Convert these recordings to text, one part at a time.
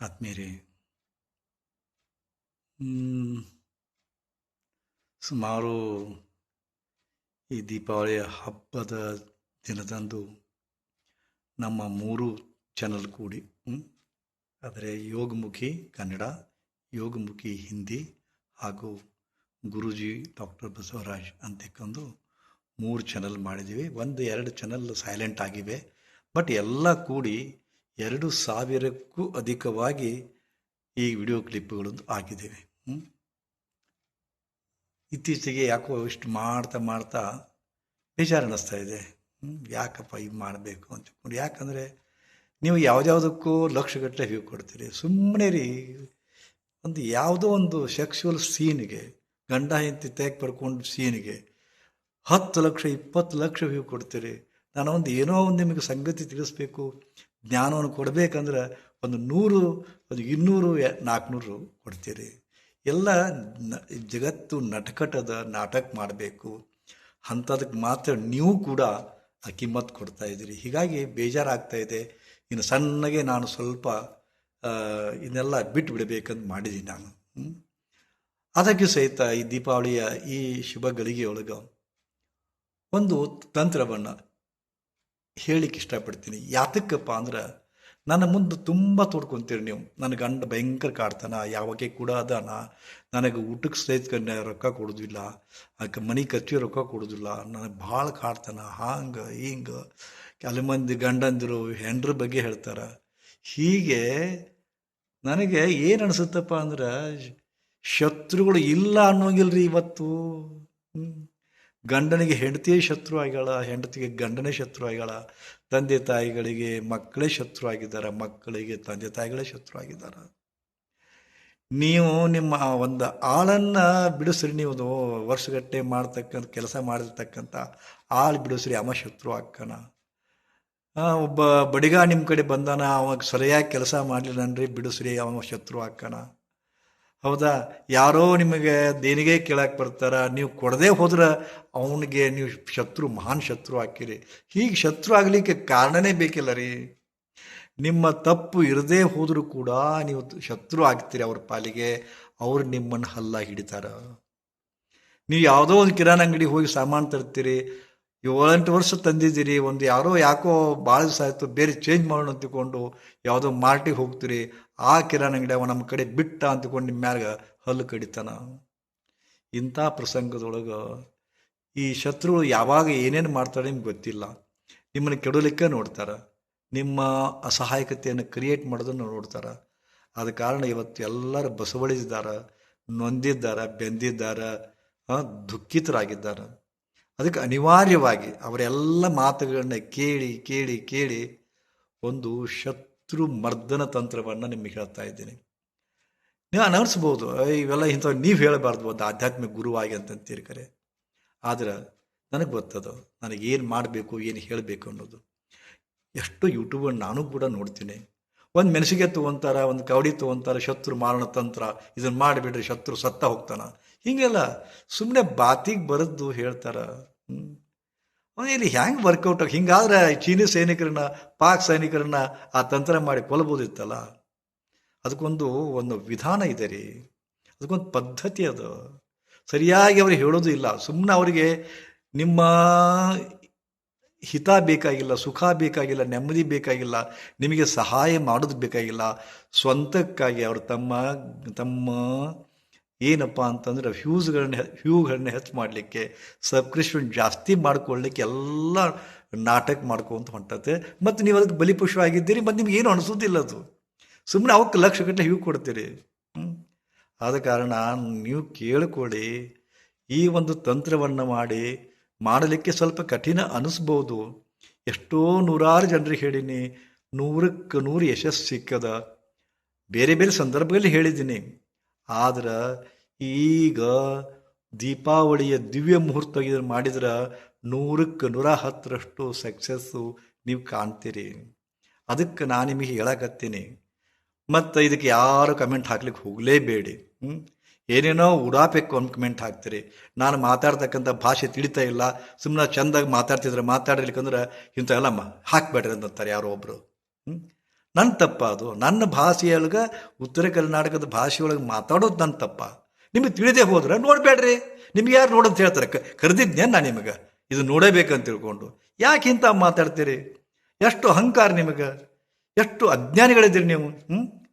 ಆತ್ಮೀಯರೇ ಸುಮಾರು ಈ ದೀಪಾವಳಿಯ ಹಬ್ಬದ ದಿನದಂದು ನಮ್ಮ ಮೂರು ಚಾನಲ್ ಕೂಡಿ ಆದರೆ ಯೋಗಮುಖಿ ಕನ್ನಡ, ಯೋಗಮುಖಿ ಹಿಂದಿ ಹಾಗೂ ಗುರುಜಿ ಡಾಕ್ಟರ್ ಬಸವರಾಜ್ ಅಂತಕ್ಕೊಂದು ಮೂರು ಚಾನಲ್ ಮಾಡಿದ್ದೀವಿ. ಒಂದು, ಎರಡು ಚಾನಲ್ ಸೈಲೆಂಟ್ ಆಗಿವೆ. ಬಟ್ ಎಲ್ಲ ಕೂಡಿ ಎರಡು ಸಾವಿರಕ್ಕೂ ಅಧಿಕವಾಗಿ ಈ ವಿಡಿಯೋ ಕ್ಲಿಪ್ಗಳನ್ನು ಹಾಕಿದ್ದೇವೆ? ಇತ್ತೀಚೆಗೆ ಯಾಕೋ ಇಷ್ಟು ಮಾಡ್ತಾ ಮಾಡ್ತಾ ಬೇಜಾರು ಅನ್ನಿಸ್ತಾ ಇದೆ? ಯಾಕಪ್ಪ ಇದು ಮಾಡಬೇಕು ಅಂತ ಯಾಕಂದರೆ ನೀವು ಯಾವುದ್ಯಾವುದಕ್ಕೂ ಲಕ್ಷಗಟ್ಟಲೆ ವ್ಯೂ ಕೊಡ್ತೀರಿ. ಸುಮ್ಮನೆ ರೀ. ಒಂದು ಯಾವುದೋ ಒಂದು ಸೆಕ್ಷುವಲ್ ಸೀನ್ಗೆ ಗಂಡ ಹೆಂಡತಿ ತೆಗೆ ಪಡ್ಕೊಂಡು ಸೀನ್ಗೆ ಹತ್ತು ಲಕ್ಷ, ಇಪ್ಪತ್ತು ಲಕ್ಷ ವ್ಯೂ ಕೊಡ್ತೀರಿ. ನಾನು ಒಂದು ಏನೋ ಒಂದು ನಿಮಗೆ ಸಂಗತಿ ತಿಳಿಸ್ಬೇಕು. ಜ್ಞಾನವನ್ನು ಕೊಡಬೇಕಂದ್ರೆ ಒಂದು ನೂರು, ಒಂದು ಇನ್ನೂರು, ನಾಲ್ಕುನೂರು ಕೊಡ್ತೀರಿ. ಎಲ್ಲ ಜಗತ್ತು ನಟಕಟದ ನಾಟಕ ಮಾಡಬೇಕು. ಅಂಥದಕ್ಕೆ ಮಾತ್ರ ನೀವು ಕೂಡ ಆ ಕಿಮ್ಮತ್ತು ಕೊಡ್ತಾ ಇದ್ದೀರಿ. ಹೀಗಾಗಿ ಬೇಜಾರಾಗ್ತಾ ಇದೆ. ಇನ್ನು ಸಣ್ಣಗೆ ನಾನು ಸ್ವಲ್ಪ ಇದನ್ನೆಲ್ಲ ಬಿಟ್ಟು ಬಿಡಬೇಕಂತ ಮಾಡಿದ್ದೀನಿ ನಾನು? ಅದಕ್ಕೆ ಸಹಿತ ಈ ದೀಪಾವಳಿಯ ಈ ಶುಭ ಗಳಿಗೆಯೊಳಗೆ ಒಂದು ತಂತ್ರವನ್ನು ಹೇಳಿಕ್ಕೆ ಇಷ್ಟಪಡ್ತೀನಿ. ಯಾತಕ್ಕಪ್ಪ ಅಂದ್ರೆ, ನನ್ನ ಮುಂದೆ ತುಂಬ ತೋಡ್ಕೊತೀರಿ ನೀವು. ನನ್ನ ಗಂಡ ಭಯಂಕರ ಕಾಡ್ತಾನ ಯಾವಾಗೆ ಕೂಡ ಅದಾನ. ನನಗೆ ಊಟಕ್ಕೆ ಸಹಿತ ಕನ್ಯ ರೊಕ್ಕ ಕೊಡೋದಿಲ್ಲ. ಅದಕ್ಕೆ ಮನೆ ಖರ್ಚಿಗೆ ರೊಕ್ಕ ಕೊಡೋದಿಲ್ಲ. ನನಗೆ ಭಾಳ ಕಾಡ್ತಾನ. ಹಾಂಗೆ, ಹಿಂಗೆ. ಕೆಲವು ಮಂದಿ ಗಂಡಂದಿರು ಹೆಂಡ್ರ ಬಗ್ಗೆ ಹೇಳ್ತಾರೆ. ಹೀಗೆ ನನಗೆ ಏನು ಅನಿಸುತ್ತಪ್ಪ ಅಂದ್ರೆ, ಶತ್ರುಗಳು ಇಲ್ಲ ಅನ್ನೋಂಗಿಲ್ರಿ ಇವತ್ತು. ಗಂಡನಿಗೆ ಹೆಂಡತಿಯೇ ಶತ್ರು ಆಗ್ಯಾಳ ಹೆಂಡತಿಗೆ ಗಂಡನೇ ಶತ್ರು ಆಗ್ಯಾಳ ತಂದೆ ತಾಯಿಗಳಿಗೆ ಮಕ್ಕಳೇ ಶತ್ರು ಆಗಿದ್ದಾರೆ, ಮಕ್ಕಳಿಗೆ ತಂದೆ ತಾಯಿಗಳೇ ಶತ್ರು ಆಗಿದ್ದಾರೆ. ನೀವು ನಿಮ್ಮ ಒಂದು ಆಳನ್ನು ಬಿಡಿಸ್ರಿ, ನೀವು ವರ್ಷಗಟ್ಟೆ ಮಾಡ್ತಕ್ಕಂಥ, ಕೆಲಸ ಮಾಡಿರ್ತಕ್ಕಂಥ ಆಳು ಬಿಡಿಸ್ರಿ, ಅವ ಶತ್ರು ಆಕ್ಕನ ಒಬ್ಬ ಬಡಿಗ ನಿಮ್ಮ ಕಡೆ ಬಂದಾನ, ಅವಾಗ ಸರಿಯಾಗಿ ಕೆಲಸ ಮಾಡಲಿಲ್ಲನ್ರಿ, ಬಿಡಿಸ್ರಿ, ಅವ ಶತ್ರು ಆಕ್ಕನ ಹೌದಾ? ಯಾರೋ ನಿಮಗೆ ದೇಣಿಗೆ ಕೇಳಕ್ಕೆ ಬರ್ತಾರ, ನೀವು ಕೊಡದೇ ಹೋದ್ರೆ ಅವನಿಗೆ ನೀವು ಶತ್ರು, ಮಹಾನ್ ಶತ್ರು ಹಾಕಿರಿ. ಹೀಗೆ ಶತ್ರು ಆಗಲಿಕ್ಕೆ ಕಾರಣನೇ ಬೇಕಿಲ್ಲ ರೀ. ನಿಮ್ಮ ತಪ್ಪು ಇರದೇ ಹೋದರೂ ಕೂಡ ನೀವು ಶತ್ರು ಆಗ್ತೀರಿ ಅವ್ರ ಪಾಲಿಗೆ. ಅವ್ರು ನಿಮ್ಮನ್ನು ಹಲ್ಲ ಹಿಡಿತಾರ. ನೀವು ಯಾವುದೋ ಒಂದು ಕಿರಾಣ ಅಂಗಡಿ ಹೋಗಿ ಸಾಮಾನು ತರ್ತೀರಿ. ಏಳೆಂಟು ವರ್ಷ ತಂದಿದ್ದೀರಿ. ಒಂದು ಯಾರೋ ಯಾಕೋ ಭಾಳ ದಿವಸ ಆಯಿತು, ಬೇರೆ ಚೇಂಜ್ ಮಾಡೋಣ ಅಂತಿಕೊಂಡು ಯಾವುದೋ ಮಾರ್ಟಿಗೆ ಹೋಗ್ತೀರಿ. ಆ ಕಿರಾಣಿ ಅಂಗಡಿ ಅವ ನಮ್ಮ ಕಡೆ ಬಿಟ್ಟ ಅಂತಕೊಂಡು ನಿಮ್ಮ ಮ್ಯಾಲ ಹಲ್ಲು ಕಡಿತಾನ. ಇಂಥ ಪ್ರಸಂಗದೊಳಗೆ ಈ ಶತ್ರುಗಳು ಯಾವಾಗ ಏನೇನು ಮಾಡ್ತಾರೆ ನಿಮ್ಗೆ ಗೊತ್ತಿಲ್ಲ. ನಿಮ್ಮನ್ನು ಕೆಡಲಿಕ್ಕೆ ನೋಡ್ತಾರೆ. ನಿಮ್ಮ ಅಸಹಾಯಕತೆಯನ್ನು ಕ್ರಿಯೇಟ್ ಮಾಡೋದನ್ನು ನೋಡ್ತಾರೆ. ಆದ ಕಾರಣ ಇವತ್ತು ಎಲ್ಲರೂ ಬಸವಳಿಸಿದ್ದಾರೆ, ನೊಂದಿದ್ದಾರೆ, ಬೆಂದಿದ್ದಾರೆ ದುಃಖಿತರಾಗಿದ್ದಾರೆ. ಅದಕ್ಕೆ ಅನಿವಾರ್ಯವಾಗಿ ಅವರೆಲ್ಲ ಮಾತುಗಳನ್ನ ಕೇಳಿ ಕೇಳಿ ಕೇಳಿ ಒಂದು ಶತ್ರು ಮರ್ದನ ತಂತ್ರವನ್ನು ನಿಮಗೆ ಹೇಳ್ತಾ ಇದ್ದೀನಿ. ನೀವು ಅನರ್ಸ್ಬೋದು ಇವೆಲ್ಲ ಇಂಥವು ನೀವು ಹೇಳಬಾರ್ದು, ಒಂದು ಆಧ್ಯಾತ್ಮಿಕ ಗುರುವಾಗಿ ಅಂತಂತೀರಿ ಕರೆ. ಆದ್ರೆ ನನಗೆ ಗೊತ್ತದು ನನಗೇನು ಮಾಡಬೇಕು, ಏನು ಹೇಳಬೇಕು ಅನ್ನೋದು. ಎಷ್ಟು ಯೂಟ್ಯೂಬನ್ನು ನಾನು ಕೂಡ ನೋಡ್ತೀನಿ. ಒಂದು ಮೆಣಸಿಗೆ ತೊಗೊಂತಾರ, ಒಂದು ಕವಡಿ ತೊಗೊಂತಾರ, ಶತ್ರು ಮಾರಣ ತಂತ್ರ ಇದನ್ನು ಮಾಡಿಬಿಡ್ರಿ ಶತ್ರು ಸತ್ತ ಹೋಗ್ತಾನ. ಹೀಗೆಲ್ಲ ಸುಮ್ಮನೆ ಬಾತಿಗೆ ಬರೆದು ಹೇಳ್ತಾರ ಇಲ್ಲಿ ಹ್ಯಾಂಗೆ ವರ್ಕೌಟ್ ಹಿಂಗಾದ್ರೆ ಚೀನೀ ಸೈನಿಕರನ್ನ, ಪಾಕ್ ಸೈನಿಕರನ್ನ ಆ ತಂತ್ರ ಮಾಡಿ ಕೊಲ್ಬೋದಿತ್ತಲ್ಲ? ಅದಕ್ಕೊಂದು ಒಂದು ವಿಧಾನ ಇದೆ ರೀ. ಅದಕ್ಕೊಂದು ಪದ್ಧತಿ ಅದು. ಸರಿಯಾಗಿ ಅವ್ರಿಗೆ ಹೇಳೋದು ಇಲ್ಲ. ಸುಮ್ಮನೆ ಅವರಿಗೆ ನಿಮ್ಮ ಹಿತ ಬೇಕಾಗಿಲ್ಲ, ಸುಖ ಬೇಕಾಗಿಲ್ಲ, ನೆಮ್ಮದಿ ಬೇಕಾಗಿಲ್ಲ, ನಿಮಗೆ ಸಹಾಯ ಮಾಡೋದು ಬೇಕಾಗಿಲ್ಲ. ಸ್ವಂತಕ್ಕಾಗಿ ಅವರು ತಮ್ಮ ತಮ್ಮ ಏನಪ್ಪ ಅಂತಂದ್ರೆ ಫ್ಯೂಸ್ಗಳನ್ನ ಫ್ಯೂಗಳನ್ನ ಹೆಚ್ಚು ಮಾಡಲಿಕ್ಕೆ ಸಬ್ಸ್ಕ್ರಿಪ್ಷನ್ ಜಾಸ್ತಿ ಮಾಡ್ಕೊಳ್ಳಿಕ್ಕೆ ಎಲ್ಲ ನಾಟಕ ಮಾಡ್ಕೊಂತ ಹೊಂಟತೆ. ಮತ್ತು ನೀವು ಅದಕ್ಕೆ ಬಲಿಪಶು ಆಗಿದ್ದೀರಿ ಮತ್ತು ನಿಮ್ಗೆ ಏನು ಅನಿಸೋದಿಲ್ಲ ಅದು. ಸುಮ್ಮನೆ ಅವಕ್ಕೆ ಲಕ್ಷಗಟ್ಟಲೆ ಹ್ಯೂ ಕೊಡ್ತೀರಿ? ಆದ ಕಾರಣ ನೀವು ಕೇಳಿಕೊಳ್ಳಿ, ಈ ಒಂದು ತಂತ್ರವನ್ನು ಮಾಡಿ ಮಾಡಲಿಕ್ಕೆ ಸ್ವಲ್ಪ ಕಠಿಣ ಅನಿಸ್ಬೋದು. ಎಷ್ಟೋ ನೂರಾರು ಜನರಿಗೆ ಹೇಳೀನಿ, ನೂರಕ್ಕೆ ನೂರು ಯಶಸ್ಸು ಸಿಕ್ಕದ. ಬೇರೆ ಬೇರೆ ಸಂದರ್ಭದಲ್ಲಿ ಹೇಳಿದ್ದೀನಿ. ಆದ್ರೆ ಈಗ ದೀಪಾವಳಿಯ ದಿವ್ಯ ಮುಹೂರ್ತ ಮಾಡಿದ್ರೆ ನೂರಕ್ಕೆ ನೂರ ಹತ್ತರಷ್ಟು ಸಕ್ಸಸ್ಸು ನೀವು ಕಾಣ್ತೀರಿ. ಅದಕ್ಕೆ ನಾನು ನಿಮಗೆ ಹೇಳಕತ್ತೀನಿ. ಮತ್ತು ಇದಕ್ಕೆ ಯಾರು ಕಮೆಂಟ್ ಹಾಕ್ಲಿಕ್ಕೆ ಹೋಗಲೇಬೇಡಿ. ಏನೇನೋ ಒಂದು ಕಮೆಂಟ್ ಹಾಕ್ತೀರಿ. ನಾನು ಮಾತಾಡ್ತಕ್ಕಂಥ ಭಾಷೆ ತಿಳಿತಾ ಇಲ್ಲ. ಸುಮ್ಮನೆ ಚಂದಾಗಿ ಮಾತಾಡ್ತಿದ್ರೆ ಮಾತಾಡ್ಲಿಕ್ಕಂದ್ರೆ ಇಂಥವೆಲ್ಲ ಮ ಹಾಕ್ಬೇಡ್ರಿ ಅಂತಾರೆ ಯಾರೋ ಒಬ್ಬರು ಹ್ಞೂ ನನ್ನ ತಪ್ಪ ಅದು ನನ್ನ ಭಾಷೆಯೊಳಗೆ ಉತ್ತರ ಕರ್ನಾಟಕದ ಭಾಷೆಯೊಳಗೆ ಮಾತಾಡೋದು ನನ್ನ ತಪ್ಪ. ನಿಮಗೆ ತಿಳಿದೇ ಹೋದ್ರೆ ನೋಡಬೇಡ್ರಿ. ನಿಮ್ಗೆ ಯಾರು ನೋಡಂತ ಹೇಳ್ತಾರೆ? ಕ ಕರೆದಿದ್ನೇ ನಾನು ನಿಮಗೆ. ಇದು ನೋಡಬೇಕಂತ ತಿಳ್ಕೊಂಡು. ಯಾಕೆ ಇಂಥ ಮಾತಾಡ್ತೀರಿ? ಎಷ್ಟು ಅಹಂಕಾರ ನಿಮಗೆ? ಎಷ್ಟು ಅಜ್ಞಾನಿಗಳಿದ್ದೀರಿ ನೀವು? ಹ್ಞೂ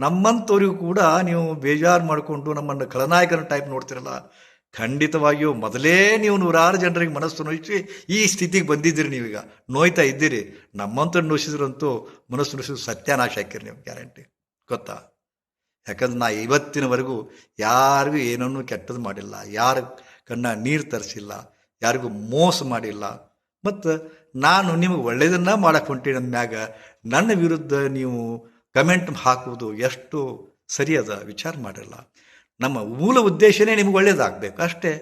ನಮ್ಮಂಥವ್ರಿಗೂ ಕೂಡ ನೀವು ಬೇಜಾರು ಮಾಡಿಕೊಂಡು ನಮ್ಮನ್ನು ಖಳನಾಯಕನ ಟೈಪ್ ನೋಡ್ತಿರಲ್ಲ. ಖಂಡಿತವಾಗಿಯೂ ಮೊದಲೇ ನೀವು ನೂರಾರು ಜನರಿಗೆ ಮನಸ್ಸು ನೋಯಿಸಿ ಈ ಸ್ಥಿತಿಗೆ ಬಂದಿದ್ದೀರಿ ನೀವೀಗ. ನೋಯ್ತಾ ಇದ್ದೀರಿ. ನಮ್ಮಂತ ನೋಯಿಸಿದ್ರಂತೂ ಮನಸ್ಸು ನೋಯಿಸಿದ್ರು ಸತ್ಯನಾಶ ಹಾಕಿರಿ ನೀವು, ಗ್ಯಾರಂಟಿ. ಗೊತ್ತಾ? ಯಾಕಂದ್ರೆ ನಾ ಇವತ್ತಿನವರೆಗೂ ಯಾರಿಗೂ ಏನನ್ನೂ ಕೆಟ್ಟದ್ದು ಮಾಡಿಲ್ಲ. ಯಾರ ಕಣ್ಣ ನೀರು ತರಿಸಿಲ್ಲ. ಯಾರಿಗೂ ಮೋಸ ಮಾಡಿಲ್ಲ. ಮತ್ತು ನಾನು ನಿಮಗೆ ಒಳ್ಳೆಯದನ್ನ ಮಾಡಕ್ಕೆ ಹೊಂಟೀನಿ ಮ್ಯಾಗ. ನನ್ನ ವಿರುದ್ಧ ನೀವು ಕಮೆಂಟ್ ಹಾಕುವುದು ಎಷ್ಟು ಸರಿಯದ ವಿಚಾರ ಮಾಡಿರಲ್ಲ. ನಮ್ಮ ಮೂಲ ಉದ್ದೇಶನೇ ನಿಮ್ಗೆ ಒಳ್ಳೇದಾಗಬೇಕು, ಅಷ್ಟೇ.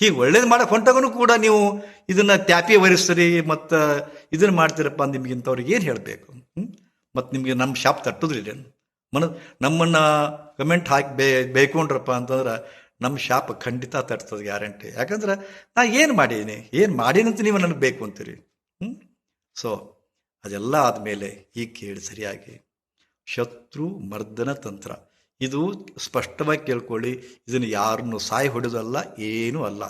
ಹೀಗೆ ಒಳ್ಳೇದು ಮಾಡಕ್ಕೆ ಹೊಂಟಾಗೂ ಕೂಡ ನೀವು ಇದನ್ನು ತ್ಯಾಪಿ ವರಿಸ್ರಿ ಮತ್ತು ಇದನ್ನು ಮಾಡ್ತೀರಪ್ಪ ನಿಮ್ಗೆ ಇಂಥವ್ರಿಗೆ ಏನು ಹೇಳಬೇಕು? ಮತ್ತು ನಿಮಗೆ ನಮ್ಮ ಶಾಪ್ ತಟ್ಟೋದ್ರಿಲ್ಲ ಮನ ನಮ್ಮನ್ನು ಕಮೆಂಟ್ ಹಾಕಿ ಬೇ, ಬೇಯ್ಕೊಂಡ್ರಪ್ಪ ಅಂತಂದ್ರೆ ನಮ್ಮ ಶಾಪ್ ಖಂಡಿತ ತಟ್ತದೆ ಗ್ಯಾರಂಟಿ. ಯಾಕಂದ್ರೆ ನಾ ಏನು ಮಾಡೀನಿ? ಏನು ಮಾಡೀನಂತ ನೀವು ನನಗೆ ಬೇಕು ಅಂತೀರಿ. ಹ್ಞೂ ಸೊ ಅದೆಲ್ಲ ಆದಮೇಲೆ ಈಗ ಕೇಳಿ ಸರಿಯಾಗಿ. ಶತ್ರು ಮರ್ದನ ತಂತ್ರ. ಇದು ಸ್ಪಷ್ಟವಾಗಿ ಕೇಳ್ಕೊಳ್ಳಿ. ಇದನ್ನು ಯಾರನ್ನು ಸಾಯಿ ಹೊಡೆದಲ್ಲ, ಏನೂ ಅಲ್ಲ.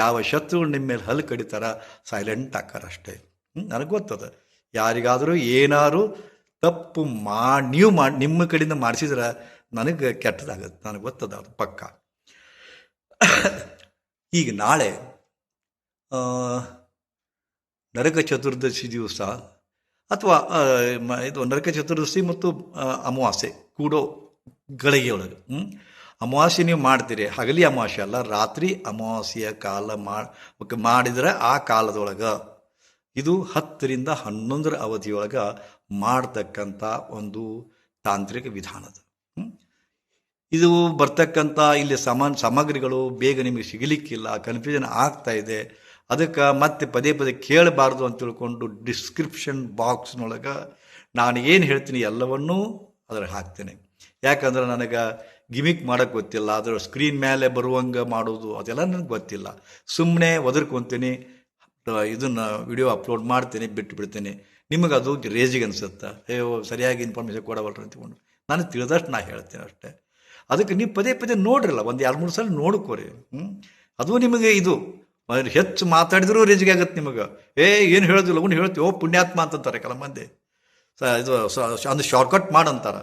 ಯಾವ ಶತ್ರುಗಳು ನಿಮ್ಮ ಮೇಲೆ ಹಲ್ಲು ಕಡಿತಾರ ಸೈಲೆಂಟ್ ಹಾಕಾರಷ್ಟೇ ನನಗೆ ಗೊತ್ತದ. ಯಾರಿಗಾದರೂ ಏನಾರು ತಪ್ಪು ಮಾ, ನೀವು ಮಾಡಿ ನಿಮ್ಮ ಕಡೆಯಿಂದ ಮಾಡಿಸಿದ್ರೆ ನನಗೆ ಕೆಟ್ಟದಾಗತ್ತೆ. ನನಗೆ ಗೊತ್ತದ ಅದು ಪಕ್ಕ. ಈಗ ನಾಳೆ ನರಕ ಚತುರ್ದಶಿ ದಿವಸ, ಅಥವಾ ಇದು ನರಕ ಚತುರ್ದಶಿ ಮತ್ತು ಅಮಾವಾಸ್ಯೆ, ಕೂಡೋ ಗಳಿಗೆಯೊಳಗೆ. ಹ್ಞೂ ಅಮಾವಾಸ್ಯೆ ನೀವು ಮಾಡ್ತೀರಿ. ಹಗಲಿ ಅಮಾವಾಸ್ಯೆ ಅಲ್ಲ, ರಾತ್ರಿ ಅಮಾವಾಸ್ಯೆಯ ಕಾಲ ಮಾಡಿದ್ರೆ ಆ ಕಾಲದೊಳಗೆ ಇದು ಹತ್ತರಿಂದ ಹನ್ನೊಂದರ ಅವಧಿಯೊಳಗೆ ಮಾಡ್ತಕ್ಕಂಥ ಒಂದು ತಾಂತ್ರಿಕ ವಿಧಾನದ ಅದು. ಇದು ಬರ್ತಕ್ಕಂಥ ಇಲ್ಲಿ ಸಾಮಾನ್, ಸಾಮಗ್ರಿಗಳು ಬೇಗ ನಿಮಗೆ ಸಿಗಲಿಕ್ಕಿಲ್ಲ ಕನ್ಫ್ಯೂಷನ್ ಆಗ್ತಾ ಇದೆ. ಅದಕ್ಕೆ ಮತ್ತೆ ಪದೇ ಪದೇ ಕೇಳಬಾರ್ದು ಅಂತ ತಿಳ್ಕೊಂಡು ಡಿಸ್ಕ್ರಿಪ್ಷನ್ ಬಾಕ್ಸ್ನೊಳಗೆ ನಾನು ಏನು ಹೇಳ್ತೀನಿ ಎಲ್ಲವನ್ನೂ ಅದರಲ್ಲಿ ಹಾಕ್ತೇನೆ. ಯಾಕಂದ್ರೆ ನನಗೆ ಗಿಮಿಕ್ ಮಾಡೋಕ್ಕೆ ಗೊತ್ತಿಲ್ಲ ಅದರ ಸ್ಕ್ರೀನ್ ಮೇಲೆ ಬರುವಂಗೆ ಮಾಡೋದು, ಅದೆಲ್ಲ ನನಗೆ ಗೊತ್ತಿಲ್ಲ. ಸುಮ್ಮನೆ ಒದರ್ಕೊತೀನಿ ಇದನ್ನು ವಿಡಿಯೋ ಅಪ್ಲೋಡ್ ಮಾಡ್ತೀನಿ ಬಿಟ್ಟು ಬಿಡ್ತೀನಿ ನಿಮಗೆ ಅದು ರೇಜಿಗೆ ಅನಿಸುತ್ತೆ. ಅಯ್ಯೋ ಸರಿಯಾಗಿ ಇನ್ಫಾರ್ಮೇಷನ್ ಕೊಡವಲ್ರಿ ಅಂತಕೊಂಡು ನಾನು ತಿಳಿದಷ್ಟು ನಾ ಹೇಳ್ತೀನಿ ಅಷ್ಟೇ. ಅದಕ್ಕೆ ನೀವು ಪದೇ ಪದೇ ನೋಡ್ರಲ್ಲ, ಒಂದು ಎರಡು ಮೂರು ಸಲ ನೋಡ್ಕೋರಿ ಹ್ಞೂ ಅದು ನಿಮಗೆ ಇದು. ಹೆಚ್ಚು ಮಾತಾಡಿದ್ರು ರೇಜಿಗೆ ಆಗುತ್ತೆ ನಿಮಗೆ. ಏ, ಏನು ಹೇಳೋದಿಲ್ಲ, ಅವ್ನು ಹೇಳ್ತೀವಿ ಓ, ಪುಣ್ಯಾತ್ಮ ಅಂತಂತಾರೆ ಕೆಲ ಮಂದಿ. ಸ, ಇದು ಒಂದು ಶಾರ್ಟ್ಕಟ್ ಮಾಡಂತಾರ.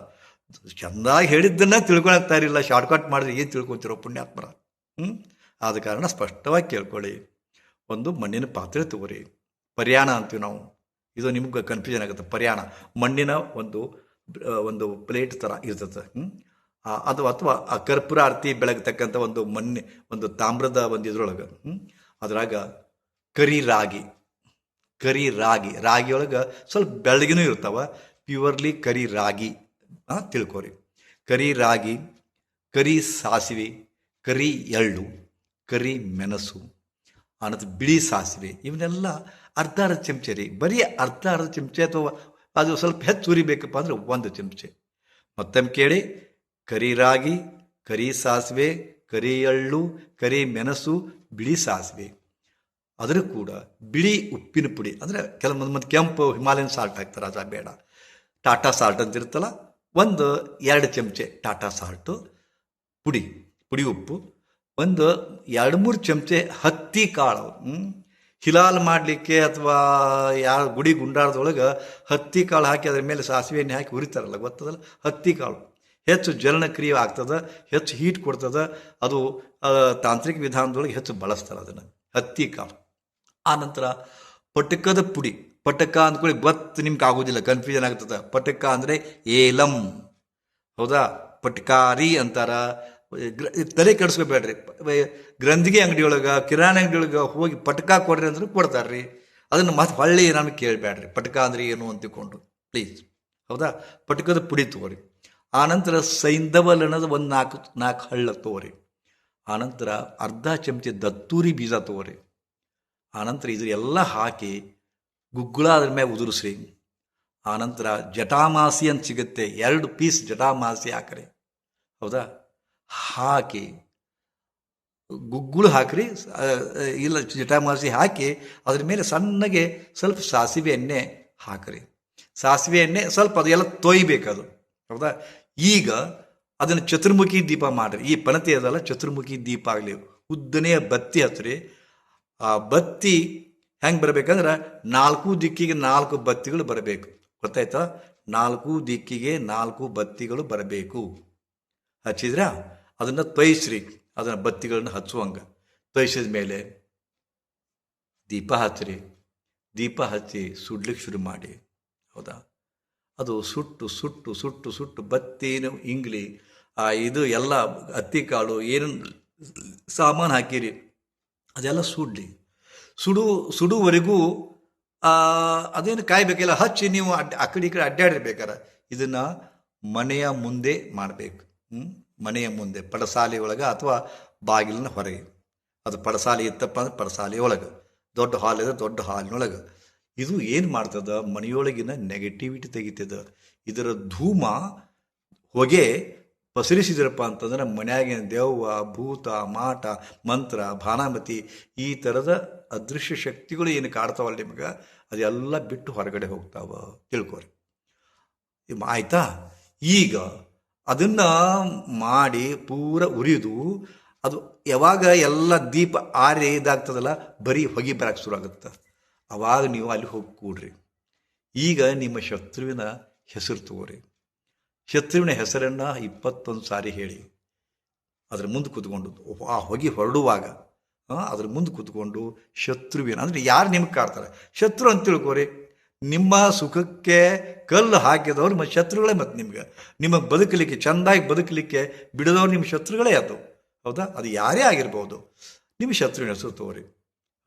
ಚೆಂದಾಗಿ ಹೇಳಿದ್ದನ್ನ ತಿಳ್ಕೊಳಕ್ತಾ ಇರಲಿಲ್ಲ ಶಾರ್ಟ್ಕಟ್ ಮಾಡಿದ್ರೆ ಏನು ತಿಳ್ಕೊತಿರೋ ಪುಣ್ಯಾತ್ಮರ. ಹ್ಞೂ ಆದ ಕಾರಣ ಸ್ಪಷ್ಟವಾಗಿ ಕೇಳ್ಕೊಳ್ಳಿ. ಒಂದು ಮಣ್ಣಿನ ಪಾತ್ರೆ ತಗೋರಿ ಪರ್ಯಾಣ ಅಂತೀವಿ ನಾವು. ಇದು ನಿಮ್ಗೆ ಕನ್ಫ್ಯೂಷನ್ ಆಗುತ್ತೆ. ಪರ್ಯಾಣ. ಮಣ್ಣಿನ ಒಂದು ಒಂದು ಪ್ಲೇಟ್ ಥರ ಇರ್ತದೆ. ಹ್ಞೂ ಅದು ಅಥವಾ ಆ ಕರ್ಪೂರ ಆರತಿ ಬೆಳಗತಕ್ಕಂಥ ಒಂದು ಮಣ್ಣೆ, ಒಂದು ತಾಮ್ರದ ಒಂದು ಇದ್ರೊಳಗೆ. ಹ್ಞೂ ಅದ್ರಾಗ ಕರಿ ರಾಗಿ. ಕರಿ ರಾಗಿ. ರಾಗಿಯೊಳಗೆ ಸ್ವಲ್ಪ ಬೆಳಗಿನೂ ಇರ್ತಾವ. ಪ್ಯೂರ್ಲಿ ಕರಿ ರಾಗಿ. ತಿಳ್ಕೊರಿ. ಕರಿ ರಾಗಿ, ಕರಿ ಸಾಸಿವೆ, ಕರಿ ಎಳ್ಳು, ಕರಿ ಮೆಣಸು ಆನಂತರ ಬಿಳಿ ಸಾಸಿವೆ, ಇವನ್ನೆಲ್ಲ ಅರ್ಧ ಅರ್ಧ ಚಮಚೆ ರೀ. ಬರೀ ಅರ್ಧ ಅರ್ಧ ಚಮಚೆ ಅಥವಾ ಅದು ಸ್ವಲ್ಪ ಹೆಚ್ಚು ಉರಿಬೇಕಪ್ಪ ಅಂದರೆ ಒಂದು ಚಮಚೆ ಮತ್ತೊಮ್ಮೆ ಕೇಳಿ, ಕರಿ ರಾಗಿ, ಕರಿ ಸಾಸಿವೆ, ಕರಿ ಎಳ್ಳು, ಕರಿ ಮೆಣಸು, ಬಿಳಿ ಸಾಸಿವೆ. ಅದರ ಕೂಡ ಬಿಳಿ ಉಪ್ಪಿನ ಪುಡಿ ಅಂದರೆ ಕೆಲವೊಂದು ಮಂದಿ ಕೆಂಪು ಹಿಮಾಲಯನ್ ಸಾಲ್ಟ್ ಹಾಕ್ತಾರೆ ಅದು ಬೇಡ. ಟಾಟಾ ಸಾಲ್ಟ್ ಅಂತ ಇರುತ್ತಲ್ಲ ಒಂದು, ಎರಡು ಚಮಚೆ ಟಾಟಾ ಸಾಲ್ಟು, ಪುಡಿ ಪುಡಿ ಉಪ್ಪು, ಒಂದು, ಎರಡು, ಮೂರು ಚಮಚೆ ಹತ್ತಿ ಕಾಳು? ಹಿಲಾಲ್ ಮಾಡಲಿಕ್ಕೆ ಅಥವಾ ಯಾರು ಗುಡಿ ಗುಂಡಾರದೊಳಗೆ ಹತ್ತಿ ಕಾಳು ಹಾಕಿ ಅದ್ರ ಮೇಲೆ ಸಾಸಿವೆ ಎಣ್ಣೆ ಹಾಕಿ ಹುರಿತಾರಲ್ಲ, ಗೊತ್ತದಲ್ಲ? ಹತ್ತಿ ಕಾಳು. ಹೆಚ್ಚು ಜಲನಕ್ರಿಯೆ ಆಗ್ತದೆ, ಹೆಚ್ಚು ಹೀಟ್ ಕೊಡ್ತದೆ, ಅದು ತಾಂತ್ರಿಕ ವಿಧಾನದೊಳಗೆ ಹೆಚ್ಚು ಬಳಸ್ತಾರೆ ಅದನ್ನು, ಹತ್ತಿ ಕಾಳು. ಆನಂತರ ಪಟಕದ ಪುಡಿ. ಪಟಕ ಅಂದ್ಕೊಳ್ಳಿ ಗೊತ್ತು ನಿಮ್ಗೆ ಆಗೋದಿಲ್ಲ ಕನ್ಫ್ಯೂಷನ್ ಆಗ್ತದೆ. ಪಟಕ ಅಂದರೆ ಏಲಂ. ಹೌದಾ? ಪಟ್ಕಾರಿ ಅಂತಾರ. ತಲೆ ಕೆಡಿಸ್ಕೋಬೇಡ್ರಿ. ಗ್ರಂಥಿಗೆ ಅಂಗಡಿಯೊಳಗೆ, ಕಿರಾಣಿ ಅಂಗಡಿಯೊಳಗೆ ಹೋಗಿ ಪಟಕ ಕೊಡ್ರಿ ಅಂದ್ರೆ ಕೊಡ್ತಾರ್ರಿ. ಅದನ್ನು ಮತ್ತೆ ಹೊಳ್ಳಿ ನಮಗೆ ಕೇಳಬೇಡ್ರಿ ಪಟಕ ಅಂದರೆ ಏನು ಅಂತ ತಿಳ್ಕೊಂಡು ಪ್ಲೀಸ್. ಹೌದಾ? ಪಟಕದ ಪುಡಿ ತಗೋರಿ. ಆನಂತರ ಸೈಂಧವಲನದ ಒಂದು ನಾಲ್ಕು ನಾಲ್ಕು ಹಳ್ಳ ತಗೋರಿ. ಆನಂತರ ಅರ್ಧ ಚಮಚೆ ದತ್ತೂರಿ ಬೀಜ ತಗೋರಿ. ಆನಂತರ ಇದು ಎಲ್ಲ ಹಾಕಿ ಗುಗ್ಗುಳ ಅದ್ರ ಮೇಲೆ ಉದುರಿಸ್ರಿ. ಆನಂತರ ಜಟಾಮಾಸಿ ಅಂತ ಸಿಗುತ್ತೆ, ಎರಡು ಪೀಸ್ ಜಟಾಮಾಸಿ ಹಾಕ್ರಿ. ಹೌದಾ? ಹಾಕಿ ಗುಗ್ಗುಳು ಹಾಕ್ರಿ ಇಲ್ಲ ಜಟಾಮಾಸಿ ಹಾಕಿ ಅದ್ರ ಮೇಲೆ ಸಣ್ಣಗೆ ಸ್ವಲ್ಪ ಸಾಸಿವೆ ಎಣ್ಣೆ ಹಾಕ್ರಿ. ಸಾಸಿವೆ ಎಣ್ಣೆ ಸ್ವಲ್ಪ ಅದೆಲ್ಲ ತೊಯ್ಬೇಕದು ಹೌದಾ? ಈಗ ಅದನ್ನು ಚತುರ್ಮುಖಿ ದೀಪ ಮಾಡಿರಿ. ಈ ಪಣತಿ ಅದಲ್ಲ, ಚತುರ್ಮುಖಿ ದೀಪ ಆಗಲಿ. ಉದ್ದನೆಯ ಬತ್ತಿ ಹಚ್ಚಿರಿ ಆ ಬತ್ತಿ ಹೆಂಗೆ ಬರಬೇಕಂದ್ರೆ ನಾಲ್ಕು ದಿಕ್ಕಿಗೆ ನಾಲ್ಕು ಬತ್ತಿಗಳು ಬರಬೇಕು. ಗೊತ್ತಾಯ್ತಾ? ನಾಲ್ಕು ದಿಕ್ಕಿಗೆ ನಾಲ್ಕು ಬತ್ತಿಗಳು ಬರಬೇಕು. ಹಚ್ಚಿದ್ರ? ಅದನ್ನು ತೊಯ್ಸ್ರಿ. ಅದನ್ನು ಬತ್ತಿಗಳನ್ನ ಹಚ್ಚುವಂಗೆ. ತೊಯ್ಸಿದ ಮೇಲೆ ದೀಪ ಹಚ್ಚಿರಿ. ದೀಪ ಹಚ್ಚಿ ಸುಡ್ಲಿಕ್ಕೆ ಶುರು ಮಾಡಿ. ಹೌದಾ? ಅದು ಸುಟ್ಟು ಸುಟ್ಟು ಸುಟ್ಟು ಸುಟ್ಟು ಬತ್ತೇನು ಇಂಗ್ಲಿ, ಆ ಇದು ಎಲ್ಲ ಹತ್ತಿ ಕಾಳು ಏನು ಸಾಮಾನು ಹಾಕಿರಿ. ಅದೆಲ್ಲ ಸುಡ್ಲಿ. ಸುಡು, ಸುಡುವರೆಗೂ ಅದೇನು ಕಾಯಬೇಕಿಲ್ಲ. ಹಚ್ಚಿ ನೀವು ಅಡ್ಡ ಆ ಕಡೆ ಈ ಕಡೆ ಅಡ್ಡಾಡಿರ್ಬೇಕಾರ ಇದನ್ನು ಮನೆಯ ಮುಂದೆ ಮಾಡಬೇಕು. ಮನೆಯ ಮುಂದೆ, ಪಡಸಾಲೆ ಒಳಗೆ ಅಥವಾ ಬಾಗಿಲಿನ ಹೊರಗೆ. ಅದು ಪಡಸಾಲೆ ಇತ್ತಪ್ಪ ಅಂದ್ರೆ ಪಡಸಾಲೆ ಒಳಗೆ. ದೊಡ್ಡ ಹಾಲ್ ಇದ್ರೆ ದೊಡ್ಡ ಹಾಲಿನೊಳಗೆ. ಇದು ಏನು ಮಾಡ್ತದ? ಮನೆಯೊಳಗಿನ ನೆಗೆಟಿವಿಟಿ ತೆಗಿತದ. ಇದರ ಧೂಮ ಹೊಗೆ ಪಸರಿಸಿದ್ರಪ್ಪ ಅಂತಂದ್ರೆ ಮನ್ಯಾಗಿನ ದೆವ್ವ, ಭೂತ, ಮಾಟ, ಮಂತ್ರ, ಭಾನಾಮತಿ ಈ ಥರದ ಅದೃಶ್ಯ ಶಕ್ತಿಗಳು ಏನು ಕಾಡ್ತಾವಲ್ಲ ನಿಮಗೆ? ಅದೆಲ್ಲ ಬಿಟ್ಟು ಹೊರಗಡೆ ಹೋಗ್ತಾವ. ತಿಳ್ಕೊರಿ. ಆಯ್ತಾ? ಈಗ ಅದನ್ನು ಮಾಡಿ ಪೂರ ಉರಿದು ಅದು ಯಾವಾಗ ಎಲ್ಲ ದೀಪ ಆರಿ ಇದಾಗ್ತದಲ್ಲ, ಬರೀ ಹೊಗೆ ಬರಕ್ಕೆ ಶುರು ಆಗುತ್ತೆ ಅವಾಗ ನೀವು ಅಲ್ಲಿ ಹೋಗಿ ಕೂಡ್ರಿ ಈಗ ನಿಮ್ಮ ಶತ್ರುವಿನ ಹೆಸರು ತಗೋರಿ. ಶತ್ರುವಿನ ಹೆಸರನ್ನು ಇಪ್ಪತ್ತೊಂದು ಸಾರಿ ಹೇಳಿ. ಅದ್ರ ಮುಂದೆ ಕೂತ್ಕೊಂಡು, ಆ ಹೊಗೆ ಹೊರಡುವಾಗ ಅದ್ರ ಮುಂದೆ ಕೂತ್ಕೊಂಡು ಶತ್ರುವಿನ, ಅಂದರೆ ಯಾರು ನಿಮಗೆ ಕಾಡ್ತಾರೆ ಶತ್ರು ಅಂತ ತಿಳ್ಕೊರಿ. ನಿಮ್ಮ ಸುಖಕ್ಕೆ ಕಲ್ಲು ಹಾಕಿದವ್ರು ಮತ್ತು ಶತ್ರುಗಳೇ ಮತ್ತು ನಿಮ್ಗೆ. ನಿಮಗೆ ಬದುಕಲಿಕ್ಕೆ, ಚೆಂದಾಗಿ ಬದುಕಲಿಕ್ಕೆ ಬಿಡದವ್ರು ನಿಮ್ಮ ಶತ್ರುಗಳೇ ಅದು. ಹೌದಾ? ಅದು ಯಾರೇ ಆಗಿರ್ಬೋದು. ನಿಮ್ಮ ಶತ್ರುವಿನ ಹೆಸರು ತಗೋರಿ.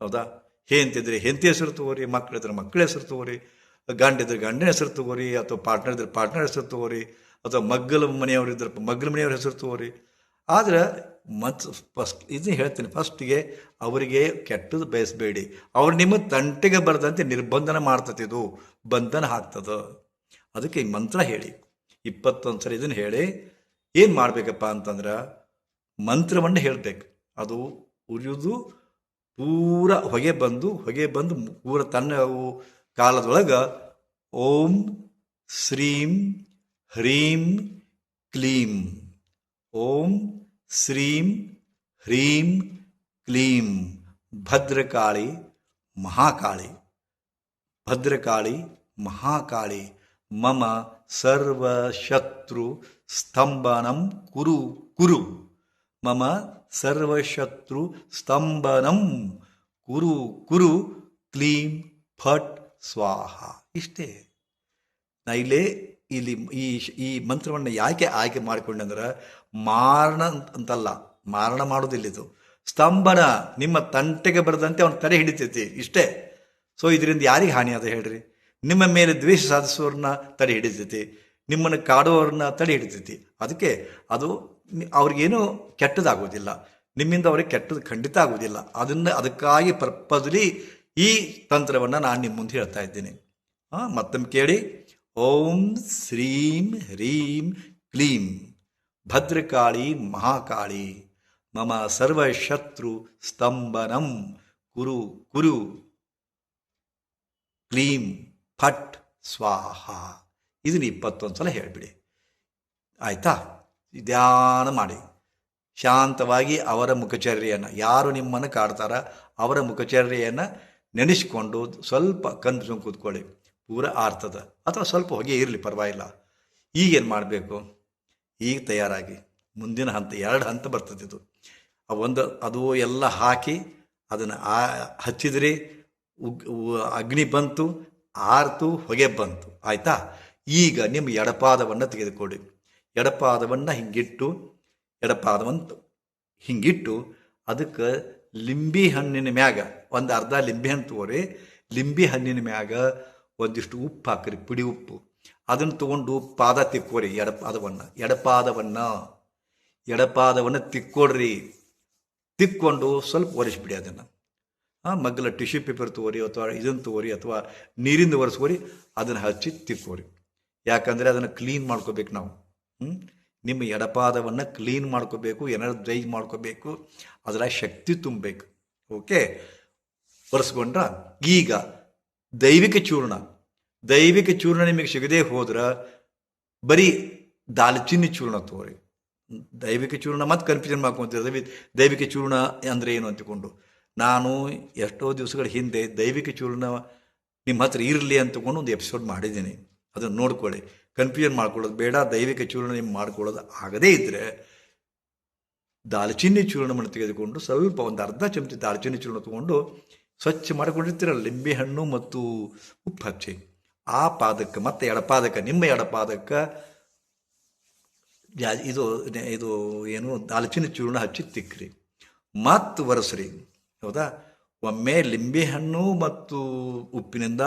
ಹೌದಾ? ಹೆಂತಿದ್ರೆ ಹೆಂತಿ ಹೆಸರು ತಗೋರಿ ಮಕ್ಕಳಿದ್ರೆ ಮಕ್ಕಳ ಹೆಸರು ತಗೋರಿ, ಗಂಡಿದ್ರೆ ಗಂಡಿನ ಹೆಸರು ತಗೋರಿ, ಅಥವಾ ಪಾರ್ಟ್ನರ್ ಇದ್ರೆ ಪಾರ್ಟ್ನರ್ ಹೆಸರು ತಗೋರಿ ಅಥವಾ ಮಗ್ಗಲ ಮನೆಯವರು ಇದ್ದಾರಪ್ಪ ಮಗ್ಗಲ ಮನೆಯವ್ರ ಹೆಸರು ತಗೋರಿ. ಆದ್ರೆ ಮತ್ ಫಸ್ಟ್ ಇದನ್ನ ಹೇಳ್ತೀನಿ ಫಸ್ಟಿಗೆ ಅವರಿಗೆ ಕೆಟ್ಟದ್ದು ಬಯಸಬೇಡಿ. ಅವ್ರು ನಿಮ್ಮ ತಂಟೆಗೆ ಬರದಂತೆ ನಿರ್ಬಂಧನ ಮಾಡ್ತದೆ ಇದು, ಬಂಧನ ಹಾಕ್ತದ ಅದಕ್ಕೆ ಈ ಮಂತ್ರ ಹೇಳಿ. ಇಪ್ಪತ್ತೊಂದು ಸರಿ ಇದನ್ನು ಹೇಳಿ. ಏನು ಮಾಡಬೇಕಪ್ಪ ಅಂತಂದ್ರೆ ಮಂತ್ರವನ್ನು ಹೇಳಬೇಕು. ಅದು ಉರಿಯುದು ಪೂರ ಹೊಗೆ ಬಂದು ಹೊಗೆ ಬಂದು ಪೂರ ತನ್ನ ಕಾಲದೊಳಗೆ ಓಂ, ಶ್ರೀಂ ಹ್ರೀಂ ಕ್ಲೀಂ ಓಂ ಶ್ರೀಂ ಹ್ರೀಂ ಕ್ಲೀಂ ಭದ್ರಕಾಳಿ ಮಹಾಕಾಳಿ ಭದ್ರಕಾಳಿ ಮಹಾಕಾಳಿ ಮಮ ಸರ್ವಶತ್ರು ಸ್ತಂಭನಂ ಕುರು ಕುರು ಮಮ ಸರ್ವಶತ್ರು ಸ್ತಂಭನಂ ಕುರು ಕುರು ಕ್ಲೀಂ ಫಟ್ ಸ್ವಾಹ ಇಷ್ಟೇ ನಾ ಇಲ್ಲೇ ಇಲ್ಲಿ ಈ ಈ ಮಂತ್ರವನ್ನು ಯಾಕೆ ಆಯ್ಕೆ ಮಾಡಿಕೊಂಡಂದ್ರೆ ಮಾರಣ ಅಂತಲ್ಲ, ಮಾರಣ ಮಾಡೋದಿಲ್ಲ ಇದು. ಸ್ತಂಭನ ನಿಮ್ಮ ತಂಟೆಗೆ ಬರದಂತೆ ಅವನ ತಡೆ ಹಿಡಿತೈತಿ, ಇಷ್ಟೇ. ಸೊ ಇದರಿಂದ ಯಾರಿಗೆ ಹಾನಿ ಅದ ಹೇಳ್ರಿ? ನಿಮ್ಮ ಮೇಲೆ ದ್ವೇಷ ಸಾಧಿಸೋರನ್ನ ತಡೆ ಹಿಡಿತೈತಿ, ನಿಮ್ಮನ್ನು ಕಾಡುವವ್ರನ್ನ ತಡೆ ಹಿಡಿತೈತಿ. ಅದಕ್ಕೆ ಅದು ಅವ್ರಿಗೇನು ಕೆಟ್ಟದಾಗೋದಿಲ್ಲ ನಿಮ್ಮಿಂದ ಅವ್ರಿಗೆ ಕೆಟ್ಟದ್ದು ಖಂಡಿತ ಆಗೋದಿಲ್ಲ ಅದನ್ನು, ಅದಕ್ಕಾಗಿ ಪರ್ಪಸ್ಲಿ ಈ ತಂತ್ರವನ್ನು ನಾನು ನಿಮ್ಮ ಮುಂದೆ ಹೇಳ್ತಾ ಇದ್ದೀನಿ. ಹಾಂ, ಮತ್ತೊಮ್ಮೆ ಕೇಳಿ. ಓಂ ಶ್ರೀಂ ಹ್ರೀಂ ಕ್ಲೀಂ. ಭದ್ರಕಾಳಿ ಮಹಾಕಾಳಿ. ಮಮ ಸರ್ವಶತ್ರು ಸ್ತಂಭನಂ ಕುರು ಕುರು. ಕ್ಲೀಂ ಫಟ್ ಸ್ವಾಹ. ಇದನ್ನ ಇಪ್ಪತ್ತೊಂದು ಸಲ ಹೇಳಿಬಿಡಿ. ಆಯಿತಾ? ಧ್ಯಾನ ಮಾಡಿ. ಶಾಂತವಾಗಿ ಅವರ ಮುಖಚರ್ಯೆಯನ್ನು, ಯಾರು ನಿಮ್ಮನ್ನು ಕಾಡ್ತಾರ ಅವರ ಮುಖಚರ್ಯೆಯನ್ನು ನೆನೆಸ್ಕೊಂಡು ಸ್ವಲ್ಪ ಕಂದು ಕೂತ್ಕೊಳ್ಳಿ. ಪೂರ ಆರ್ತದ. ಅಥವಾ ಸ್ವಲ್ಪ ಹೊಗೆ ಇರಲಿ, ಪರವಾಗಿಲ್ಲ. ಈಗೇನು ಮಾಡಬೇಕು? ಈಗ ತಯಾರಾಗಿ. ಮುಂದಿನ ಹಂತ, ಎರಡು ಹಂತ ಬರ್ತದಿದ್ದು ಆ ಒಂದು, ಅದು ಎಲ್ಲ ಹಾಕಿ, ಅದನ್ನು ಆ, ಹಚ್ಚಿದ್ರಿ ಅಗ್ನಿ ಬಂತು, ಆರ್ತು, ಹೊಗೆ ಬಂತು. ಆಯಿತಾ? ಈಗ ನಿಮ್ಮ ಎಡಪಾದವನ್ನು ತೆಗೆದುಕೊಡಿ ಎಡಪಾದವನ್ನು ಹಿಂಗಿಟ್ಟು ಎಡಪಾದವನ್ನು ಹಿಂಗಿಟ್ಟು, ಅದಕ್ಕೆ ಲಿಂಬಿ ಹಣ್ಣಿನ ಮ್ಯಾಗ, ಒಂದು ಅರ್ಧ ಲಿಂಬೆ ಹಣ್ಣು ತಗೋರಿ. ಲಿಂಬಿ ಹಣ್ಣಿನ ಮ್ಯಾಗ ಒಂದಿಷ್ಟು ಉಪ್ಪು ಹಾಕ್ರಿ, ಪಿಡಿ ಉಪ್ಪು. ಅದನ್ನು ತಗೊಂಡು ಪಾದ ತಿಕ್ಕೋರಿ ಎಡಪಾದವನ್ನು ಎಡಪಾದವನ್ನು ಎಡಪಾದವನ್ನು ತಿಕ್ಕೊಡ್ರಿ. ತಿಕ್ಕೊಂಡು ಸ್ವಲ್ಪ ಒರೆಸ್ಬಿಡಿ ಅದನ್ನು. ಹಾಂ ಮಗ್ಗಲ ಟಿಶ್ಯೂ ಪೇಪರ್ ತಗೋರಿ ಅಥವಾ ಇದನ್ನು ತಗೋರಿ ಅಥವಾ ನೀರಿಂದ ಒರೆಸ್ಕೋರಿ, ಅದನ್ನು ಹಚ್ಚಿ ತಿಕ್ಕೋರಿ. ಯಾಕಂದರೆ ಅದನ್ನು ಕ್ಲೀನ್ ಮಾಡ್ಕೋಬೇಕು ನಾವು? ನಿಮ್ಮ ಎಡಪಾದವನ್ನು ಕ್ಲೀನ್ ಮಾಡ್ಕೋಬೇಕು ಎನರ್ಜೈಸ್ ಮಾಡ್ಕೋಬೇಕು ಅದರ ಶಕ್ತಿ ತುಂಬಬೇಕು. ಓಕೆ? ಒರೆಸ್ಕೊಂಡ್ರ ಈಗ ದೈವಿಕ ಚೂರ್ಣ. ದೈವಿಕ ಚೂರ್ಣ ನಿಮಗೆ ಸಿಗದೆ ಹೋದ್ರೆ ಬರೀ ದಾಲ್ಚಿನ್ನಿ ಚೂರ್ಣ ತೋರಿ. ದೈವಿಕ ಚೂರ್ಣ ಮತ್ತೆ ಕನ್ಫ್ಯೂಷನ್ ಮಾಡ್ಕೊಂತಿರೋದು ದೈವಿ ದೈವಿಕ ಚೂರ್ಣ ಅಂದರೆ ಏನು ಅಂತಕೊಂಡು. ನಾನು ಎಷ್ಟೋ ದಿವಸಗಳ ಹಿಂದೆ ದೈವಿಕ ಚೂರ್ಣ ನಿಮ್ಮ ಹತ್ರ ಇರಲಿ ಅಂತಕೊಂಡು ಒಂದು ಎಪಿಸೋಡ್ ಮಾಡಿದ್ದೀನಿ. ಅದನ್ನು ನೋಡ್ಕೊಳ್ಳಿ. ಕನ್ಫ್ಯೂಷನ್ ಮಾಡ್ಕೊಳ್ಳೋದು ಬೇಡ, ದೈವಿಕ ಚೂರ್ಣ ನಿಮ್ಮ ಮಾಡ್ಕೊಳ್ಳೋದು ಆಗದೇ ಇದ್ರೆ ದಾಲ್ಚಿನ್ನಿ ಚೂರ್ಣವನ್ನು ತೆಗೆದುಕೊಂಡು ಸ್ವಲ್ಪ ಒಂದು ಅರ್ಧ ಚಮಚ ದಾಲ್ಚಿನ್ನಿ ಚೂರ್ಣ ತಗೊಂಡು ಸ್ವಚ್ಛ ಮಾಡಿಕೊಂಡಿರ್ತೀರಲ್ಲ, ಲಿಂಬೆ ಹಣ್ಣು ಮತ್ತು ಉಪ್ಪು ಹಚ್ಚಿ ಆ ಪಾದಕ್ಕೆ, ಮತ್ತೆ ಎಡಪಾದಕ್ಕೆ, ನಿಮ್ಮ ಎಡಪಾದಕ್ಕೆ ಜಾ ಇದು ಇದು ಏನು ದಾಲ್ಚಿನ ಚೂರ್ಣ ಹಚ್ಚಿ ತಿಕ್ಕ್ರಿ ಮತ್ತು ಒರೆಸ್ರಿ ಹೌದಾ? ಒಮ್ಮೆ ಲಿಂಬೆ ಹಣ್ಣು ಮತ್ತು ಉಪ್ಪಿನಿಂದ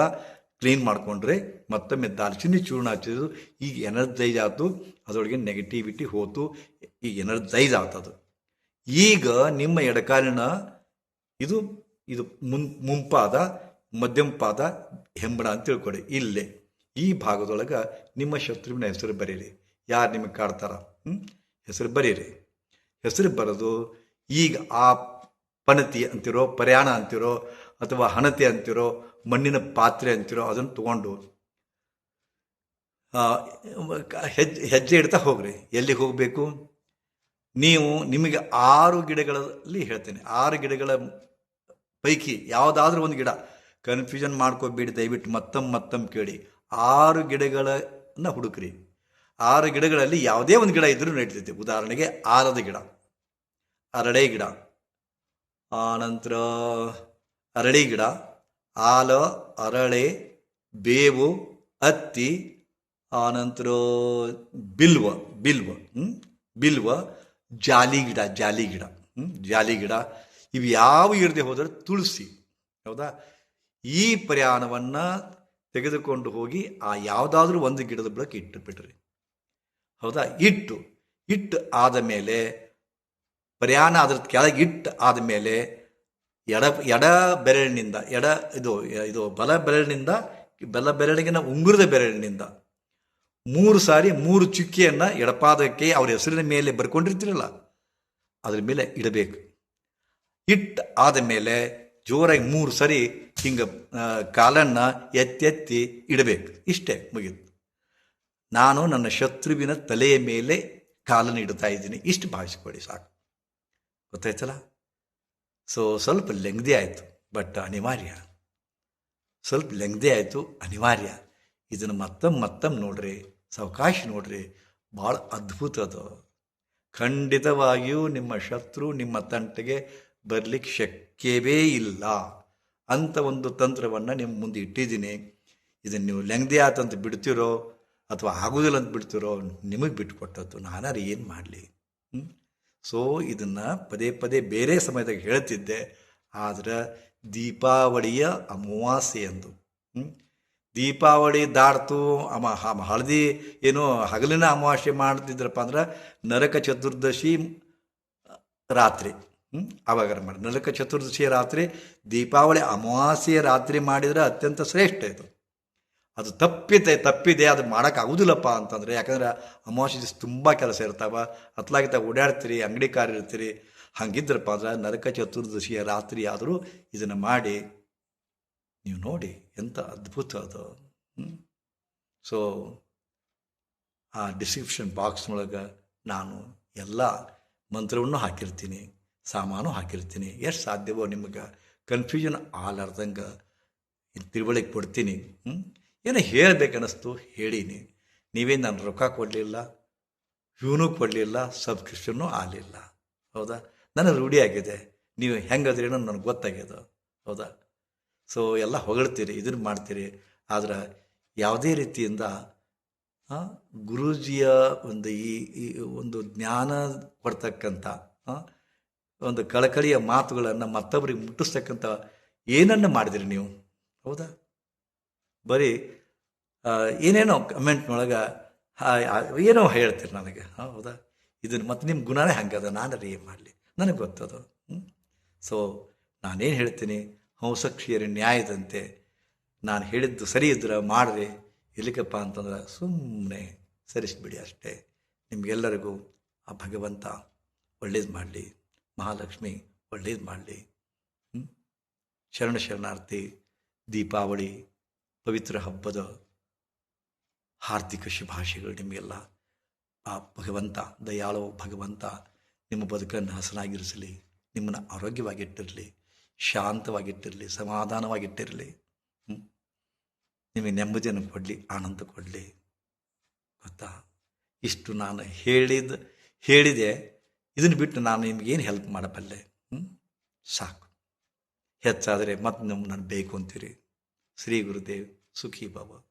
ಕ್ಲೀನ್ ಮಾಡಿಕೊಂಡ್ರೆ ಮತ್ತೊಮ್ಮೆ ದಾಲ್ಚಿನ್ನಿ ಚೂರ್ಣ ಹಚ್ಚಿದ್ರು ಈಗ ಎನರ್ಜೈಸ್ ಆಯ್ತು, ಅದರೊಳಗೆ ನೆಗೆಟಿವಿಟಿ ಹೋತು, ಈಗ ಎನರ್ಜೈಸ್ ಆಗ್ತದು ಈಗ ನಿಮ್ಮ ಎಡಕಾಲಿನ ಇದು ಇದು ಮುನ್, ಮುಂಪಾದ ಮಧ್ಯಮ ಪಾದ ಹೆಂಬಡ ಅಂತ ತಿಳ್ಕೊಡಿ ಇಲ್ಲೇ, ಈ ಭಾಗದೊಳಗೆ ನಿಮ್ಮ ಶತ್ರುವಿನ ಹೆಸರು ಬರೀರಿ. ಯಾರು ನಿಮಗೆ ಕಾಡ್ತಾರ? ಹೆಸರು ಬರೀರಿ. ಹೆಸರು ಬರೆದು ಈಗ ಆ ಪಣತಿ ಅಂತಿರೋ, ಪ್ರಯಾಣ ಅಂತಿರೋ, ಅಥವಾ ಹಣತೆ ಅಂತಿರೋ, ಮಣ್ಣಿನ ಪಾತ್ರೆ ಅಂತಿರೋ, ಅದನ್ನು ತಗೊಂಡು ಹೆಜ್ಜೆ ಹೆಜ್ಜೆ ಇಡ್ತಾ ಹೋಗ್ರಿ. ಎಲ್ಲಿಗೆ ಹೋಗಬೇಕು? ನೀವು ನಿಮಗೆ ಆರು ಗಿಡಗಳಲ್ಲಿ ಹೇಳ್ತೇನೆ. ಆರು ಗಿಡಗಳ ಪೈಕಿ ಯಾವುದಾದ್ರೂ ಒಂದು ಗಿಡ ಕನ್ಫ್ಯೂಷನ್ ಮಾಡ್ಕೋಬೇಡಿ ದಯವಿಟ್ಟು ಮತ್ತೊಮ್ಮೆ ಮತ್ತೊಮ್ಮೆ ಕೇಳಿ ಆರು ಗಿಡಗಳನ್ನು ಹುಡುಕ್ರಿ ಆರು ಗಿಡಗಳಲ್ಲಿ ಯಾವುದೇ ಒಂದು ಗಿಡ ಇದ್ರೂ ನಡೀತೈತೆ ಉದಾಹರಣೆಗೆ ಆಲದ ಗಿಡ, ಅರಳೆ ಗಿಡ, ಆನಂತರ ಅರಳಿ ಗಿಡ, ಆಲ, ಅರಳೆ, ಬೇವು, ಹತ್ತಿ, ಆನಂತರ ಬಿಲ್ವ ಬಿಲ್ವ? ಬಿಲ್ವ, ಜಾಲಿ ಗಿಡ ಜಾಲಿ ಗಿಡ? ಜಾಲಿ ಗಿಡ ಇವು ಯಾವ ಇರದೆ ಹೋದರೆ ತುಳಸಿ. ಹೌದಾ? ಈ ಪ್ರಯಾಣವನ್ನು ತೆಗೆದುಕೊಂಡು ಹೋಗಿ ಆ ಯಾವುದಾದ್ರೂ ಒಂದು ಗಿಡದ ಬುಡಕ್ಕೆ ಇಟ್ಟು ಬಿಡ್ರಿ. ಹೌದಾ? ಇಟ್ಟು ಇಟ್ಟು ಆದ ಮೇಲೆ, ಪ್ರಯಾಣ ಅದ್ರ ಕೆಳಗೆ ಇಟ್ಟು ಆದ ಮೇಲೆ ಎಡ ಎಡ ಬೆರಳಿನಿಂದ, ಎಡ ಇದು ಇದು ಬಲ ಬೆರಳಿನಿಂದ, ಬಲ ಬೆರಳಿಗಿನ ಉಂಗುರದ ಬೆರಳಿನಿಂದ ಮೂರು ಸಾರಿ ಮೂರು ಚುಕ್ಕಿಯನ್ನು ಎಡಪಾದಕ್ಕೆ ಅವ್ರ ಹೆಸರಿನ ಮೇಲೆ ಬರ್ಕೊಂಡಿರ್ತೀರಲ್ಲ, ಅದ್ರ ಮೇಲೆ ಇಡಬೇಕು. ಇಟ್ಟು ಆದ ಮೇಲೆ ಜೋರಾಗಿ ಮೂರು ಸರಿ ಹಿಂಗೆ ಕಾಲನ್ನು ಎತ್ತೆತ್ತಿ ಇಡಬೇಕು. ಇಷ್ಟೇ ಮುಗಿದು ನಾನು ನನ್ನ ಶತ್ರುವಿನ ತಲೆಯ ಮೇಲೆ ಕಾಲನ್ನು ಇಡ್ತಾ ಇದ್ದೀನಿ. ಇಷ್ಟು ಭಾವಿಸ್ಕೊಳ್ಳಿ ಸಾಕು. ಗೊತ್ತಾಯ್ತಲ್ಲ? ಸೊ ಸ್ವಲ್ಪ ಲೆಂಗ್ದಿ ಆಯಿತು ಬಟ್ ಅನಿವಾರ್ಯ. ಸ್ವಲ್ಪ ಲೆಂಗ್ದಿ ಆಯಿತು, ಅನಿವಾರ್ಯ. ಇದನ್ನು ಮತ್ತೊಮ್ಮೆ ಮತ್ತೊಮ್ಮೆ ನೋಡ್ರಿ. ಸಾವಕಾಶ ನೋಡ್ರಿ. ಭಾಳ ಅದ್ಭುತ ಅದು. ಖಂಡಿತವಾಗಿಯೂ ನಿಮ್ಮ ಶತ್ರು ನಿಮ್ಮ ತಂಟೆಗೆ ಬರಲಿಕ್ಕೆ ಶಕ್ಯವೇ ಇಲ್ಲ ಅಂತ ಒಂದು ತಂತ್ರವನ್ನು ನಿಮ್ಮ ಮುಂದೆ ಇಟ್ಟಿದ್ದೀನಿ. ಇದನ್ನು ನೀವು ಲೆಂಗ್ದಿ ಆತಂತ ಬಿಡ್ತಿರೋ ಅಥವಾ ಆಗೋದಿಲ್ಲ ಅಂತ ಬಿಡ್ತಿರೋ ನಿಮಗೆ ಬಿಟ್ಟುಕೊಟ್ಟದ್ದು ನಾನಾರು ಏನು ಮಾಡಲಿ? ಸೊ ಇದನ್ನು ಪದೇ ಪದೇ ಬೇರೆ ಸಮಯದಾಗ ಹೇಳ್ತಿದ್ದೆ. ಆದರೆ ದೀಪಾವಳಿಯ ಅಮಾವಾಸ್ಯೆ ಎಂದು ಹ್ಮ್? ದೀಪಾವಳಿ ದಾಡ್ತು ಅಮ ಹಳದಿ ಏನು ಹಗಲಿನ ಅಮಾವಾಸ್ಯೆ ಮಾಡ್ತಿದ್ರಪ್ಪ ಅಂದ್ರೆ ನರಕ ಚತುರ್ದಶಿ ರಾತ್ರಿ. ಅವಾಗ ಮಾಡಿ ನರಕ ಚತುರ್ದಶಿಯ ರಾತ್ರಿ, ದೀಪಾವಳಿ ಅಮಾವಾಸ್ಯೆ ರಾತ್ರಿ ಮಾಡಿದರೆ ಅತ್ಯಂತ ಶ್ರೇಷ್ಠ ಇದು. ಅದು ತಪ್ಪಿದೆ ತಪ್ಪಿದೆ, ಅದು ಮಾಡೋಕ್ಕಾಗೋದಿಲ್ಲಪ್ಪ ಅಂತಂದರೆ, ಯಾಕಂದ್ರೆ ಅಮಾವಾಸ್ಯೆ ದಿವಸ ತುಂಬ ಕೆಲಸ ಇರ್ತಾವ. ಅತ್ಲಾಗಿತ್ತ ಓಡಾಡ್ತೀರಿ, ಅಂಗಡಿ ಕಾರ್ ಇರ್ತೀರಿ. ಹಾಗಿದ್ರಪ್ಪ ಅಂದ್ರೆ ನರಕ ಚತುರ್ದಶಿಯ ರಾತ್ರಿ ಆದರೂ ಇದನ್ನು ಮಾಡಿ, ನೀವು ನೋಡಿ ಎಂಥ ಅದ್ಭುತ ಅದು. ಸೊ ಆ ಡಿಸ್ಕ್ರಿಪ್ಷನ್ ಬಾಕ್ಸ್ನೊಳಗೆ ನಾನು ಎಲ್ಲ ಮಂತ್ರವನ್ನು ಹಾಕಿರ್ತೀನಿ. ಸಾಮಾನು ಹಾಕಿರ್ತೀನಿ. ಎಷ್ಟು ಸಾಧ್ಯವೋ ನಿಮಗೆ? ಕನ್ಫ್ಯೂಷನ್ ಆಲಾರ್ದಂಗೆ ತಿಳುವಳಿಕೆ ಕೊಡ್ತೀನಿ? ಏನೋ ಹೇಳಬೇಕನ್ನಿಸ್ತು, ಹೇಳೀನಿ. ನೀವೇನು ನಾನು ರೊಕ್ಕ ಕೊಡಲಿಲ್ಲ, ಇವನು ಕೊಡಲಿಲ್ಲ ಸಬ್ಸ್ಕ್ರಿಪ್ಷನ್ನು ಆಗಲಿಲ್ಲ. ಹೌದಾ? ನನಗೆ ರೂಢಿಯಾಗಿದೆ ನೀವು ಹೆಂಗದ್ರೇನೋ ನನಗೆ ಗೊತ್ತಾಗ್ಯದ. ಹೌದಾ? ಸೊ ಎಲ್ಲ ಹೊಗಳ್ತೀರಿ ಇದನ್ನು ಮಾಡ್ತೀರಿ. ಆದರೆ ಯಾವುದೇ ರೀತಿಯಿಂದ ಗುರೂಜಿಯ ಒಂದು ಈ ಒಂದು ಜ್ಞಾನ ಕೊಡ್ತಕ್ಕಂಥ ಒಂದು ಕಳಕಳಿಯ ಮಾತುಗಳನ್ನು ಮತ್ತೊಬ್ಬರಿಗೆ ಮುಟ್ಟಿಸ್ತಕ್ಕಂಥ ಏನನ್ನು ಮಾಡಿದಿರಿ ನೀವು? ಹೌದಾ? ಬರೀ ಏನೇನೋ ಕಮೆಂಟ್ನೊಳಗೆ ಏನೋ ಹೇಳ್ತೀರಿ ನನಗೆ. ಹೌದಾ? ಇದನ್ನು ಮತ್ತೆ ನಿಮ್ಮ ಗುಣನೇ ಹಂಗದ ನಾನು ಏನು ಮಾಡಲಿ? ನನಗೆ ಗೊತ್ತದು. ಸೊ ನಾನೇನು ಹೇಳ್ತೀನಿ? ಹಂಸಕ್ಷಿಯರ ನ್ಯಾಯದಂತೆ ನಾನು ಹೇಳಿದ್ದು ಸರಿ ಇದ್ರೆ ಮಾಡ್ರಿ. ಇಲ್ಲಿಕಪ್ಪ ಅಂತಂದ್ರೆ ಸುಮ್ಮನೆ ಸರಿಸ್ಬಿಡಿ ಅಷ್ಟೇ. ನಿಮಗೆಲ್ಲರಿಗೂ ಆ ಭಗವಂತ ಒಳ್ಳೇದು ಮಾಡಲಿ. ಮಹಾಲಕ್ಷ್ಮಿ, ಒಳ್ಳೇದು ಮಾಡಲಿ. ಶರಣ ಶರಣಾರ್ಥಿ, ದೀಪಾವಳಿ, ಪವಿತ್ರ ಹಬ್ಬದ ಹಾರ್ದಿಕ ಶುಭಾಶಯಗಳು ನಿಮಗೆಲ್ಲ. ಆ ಭಗವಂತ, ದಯಾಳು ಭಗವಂತ, ನಿಮ್ಮ ಬದುಕನ್ನು ಹಸನಾಗಿರಿಸಲಿ, ನಿಮ್ಮನ್ನು ಆರೋಗ್ಯವಾಗಿಟ್ಟಿರಲಿ, ಶಾಂತವಾಗಿಟ್ಟಿರಲಿ, ಸಮಾಧಾನವಾಗಿಟ್ಟಿರಲಿ? ನಿಮಗೆ ನೆಮ್ಮದಿಯನ್ನು ಕೊಡಲಿ, ಆನಂದ ಕೊಡಲಿ. ಗೊತ್ತಾ? ಇಷ್ಟು ನಾನು ಹೇಳಿದ, ಹೇಳಿದೆ. ಇದನ್ನು ಬಿಟ್ಟು ನಾನು ನಿಮಗೇನು ಹೆಲ್ಪ್ ಮಾಡಬಲ್ಲೆ? ಹ್ಞೂ ಸಾಕು. ಹೆಚ್ಚಾದರೆ ಮತ್ತೆ ನಮ್ಮ ನಾನು ಬೇಕು ಅಂತೀರಿ. ಶ್ರೀ ಗುರುದೇವ್ ಸುಖಿ ಬಾಬಾ